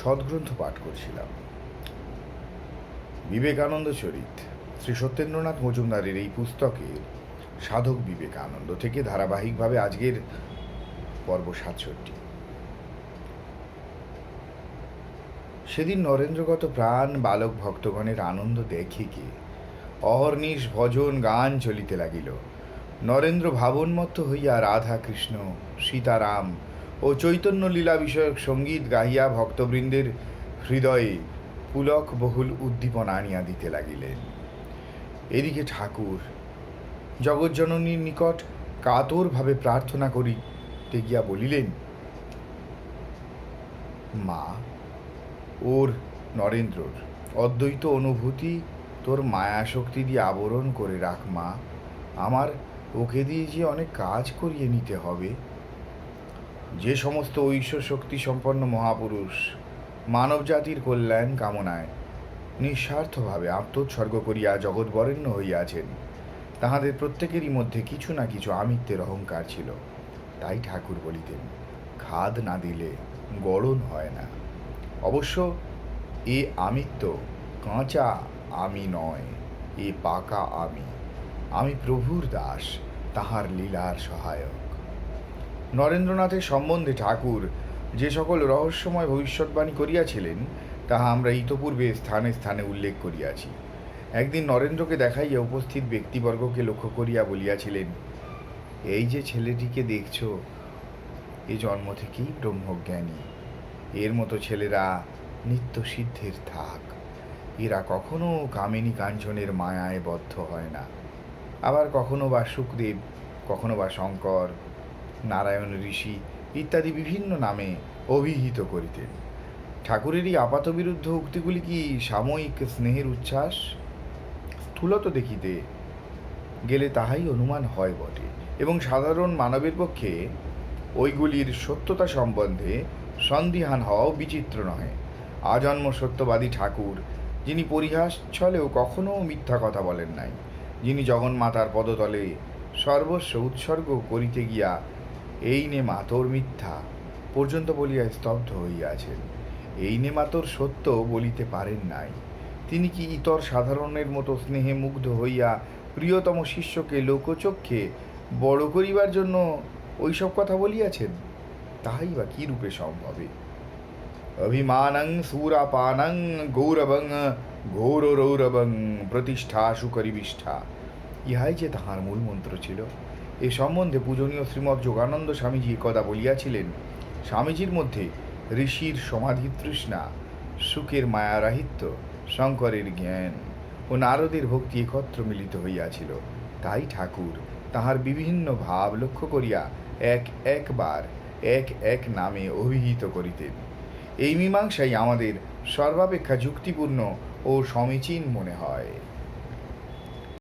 সদ্গ্রন্থ পাঠ করছিলাম। বিবেকানন্দ চরিত, শ্রী সত্যেন্দ্রনাথ মজুমদারের এই পুস্তকে সাধক বিবেকানন্দ থেকে ধারাবাহিকভাবে আজকের পর্ব সাতষট্টি। সেদিন নরেন্দ্রগত প্রাণ বালক ভক্তগণের আনন্দ দেখে কে অহর্নিশ ভজন গান চলিতে লাগিল। নরেন্দ্র ভাবনমত্ত হইয়া রাধা কৃষ্ণ সীতারাম ও চৈতন্য লীলা বিষয়ক সংগীত গাহিয়া ভক্তবৃন্দের হৃদয়ে পুলক বহুল উদ্দীপনা আনিয়া দিতে লাগিলেন। এদিকে ঠাকুর জগজ্জননীর নিকট কাতরভাবে প্রার্থনা করিতে গিয়া বলিলেন, মা, ওর নরেন্দ্রর অদ্বৈত অনুভূতি তোর মায়া শক্তি দিয়ে আবরণ করে রাখ মা। আমার ওকে দিয়ে যে অনেক কাজ করিয়ে নিতে হবে যে সমস্ত ঐশ্বর শক্তি সম্পন্ন মহাপুরুষ মানব জাতির কল্যাণ কামনায় নিঃস্বার্থভাবে আত্মোৎসর্গ করিয়া জগৎ বরেণ্য হইয়াছেন, তাহাদের প্রত্যেকেরই মধ্যে কিছু না কিছু আমিত্বের অহংকার ছিল। তাই ঠাকুর বলিতেন, খাদ না দিলে গড়ন হয় না। অবশ্য এ আমিত্ব কাঁচা আমি নয়, এ পাকা আমি। আমি প্রভুর দাস, তাহার লীলার সহায়ক। নরেন্দ্রনাথের সম্বন্ধে ঠাকুর যে সকল রহস্যময় ভবিষ্যৎবাণী করিয়াছিলেন, তাহা আমরা ইতপূর্বে স্থানে স্থানে উল্লেখ করিয়াছি। একদিন নরেন্দ্রকে দেখাইয়া উপস্থিত ব্যক্তিবর্গকে লক্ষ্য করিয়া বলিয়াছিলেন, এই যে ছেলেটিকে দেখছ, এ জন্ম থেকেই ব্রহ্মজ্ঞানী। এর মতো ছেলেরা নিত্য সিদ্ধের থাক। এরা কখনো কামিনী কাঞ্চনের মায়ায় বদ্ধ হয় না। আবার কখনো বা সুখদেব, কখনো বা শঙ্কর নারায়ণ ঋষি ইত্যাদি বিভিন্ন নামে অভিহিত করিতেন। ঠাকুরের এই আপাতবিরুদ্ধ উক্তিগুলি কি সাময়িক স্নেহের উচ্ছ্বাস? স্থূলত দেখিতে গেলে তাহাই অনুমান হয় বটে এবং সাধারণ মানবের পক্ষে ওইগুলির সত্যতা সম্বন্ধে সন্দিহান হওয়াও বিচিত্র নহে। আজন্ম সত্যবাদী ঠাকুর, যিনি পরিহাস ছলেও কখনো মিথ্যা কথা বলেন নাই, যিনি জগন্মাতার পদতলে সর্বস্ব উৎসর্গ করিতে গিয়া এই নে মাতর মিথ্যা। পর্যন্ত বলিয়া স্তব্ধ হইয়াছেন। এই নে মাতর সত্য বলিতে পারেন নাই। তিনি কি ইতর সাধারণের মতো স্নেহে মুগ্ধ হইয়া প্রিয়তম শিষ্যকে লোকচক্ষে বড় করিবার জন্য ওইসব কথা বলিয়াছেন? তাহাই বা কি রূপে সম্ভবে? অভিমানং সুরাপানং গৌরবং ঘোর রৌরবং প্রতিষ্ঠা সুকরিবিষ্ঠা ইহাই যে তাহার মূল মন্ত্র ছিল। এ সম্বন্ধে পূজনীয় শ্রীমৎ যোগানন্দ স্বামীজি একদা বলিয়াছিলেন, স্বামীজির মধ্যে ঋষির সমাধি তৃষ্ণা, সুখের মায়ারাহিত্য, শঙ্করের জ্ঞান ও নারদের ভক্তি একত্র মিলিত হইয়াছিল। তাই ঠাকুর তাহার বিভিন্ন ভাব লক্ষ্য করিয়া এক একবার, এক এক নামে অভিহিত করিতেন। এই মীমাংসাই আমাদের সর্বাপেক্ষা যুক্তিপূর্ণ ও সমীচীন মনে হয়।